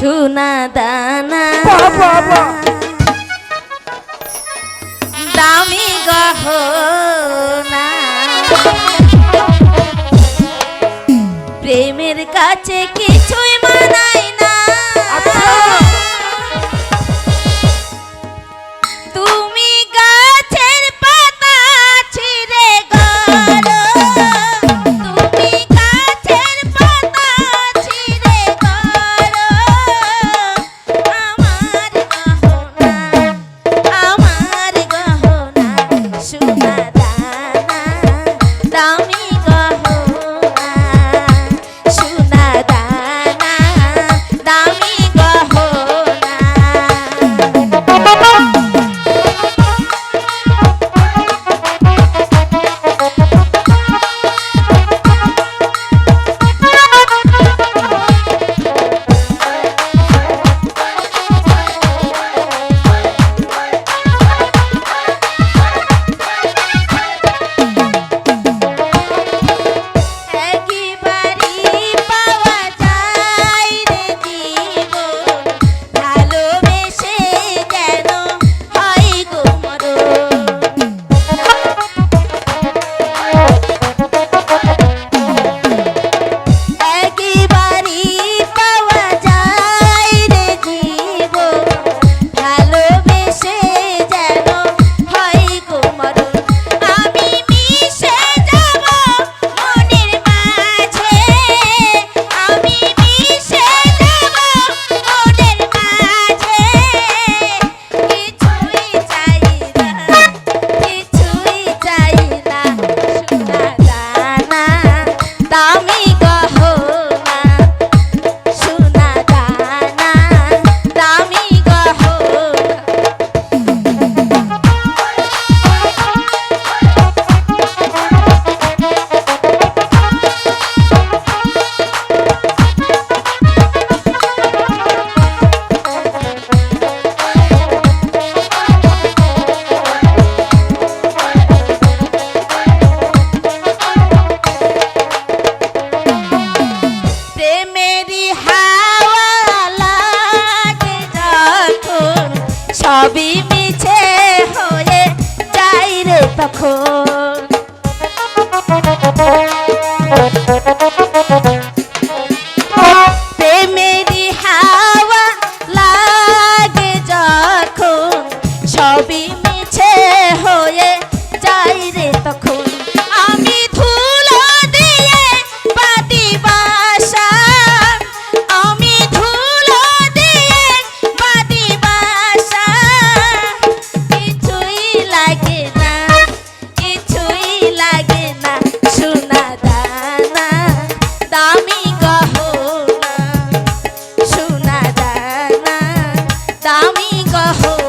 সোনা দানা। বাবা। দামি গহনা। প্রেমের কাছে কি ছবি মিছে হয়ে যাই রে তখন। প্রেমেরি হাওয়া লাগে যখন ছবি कहो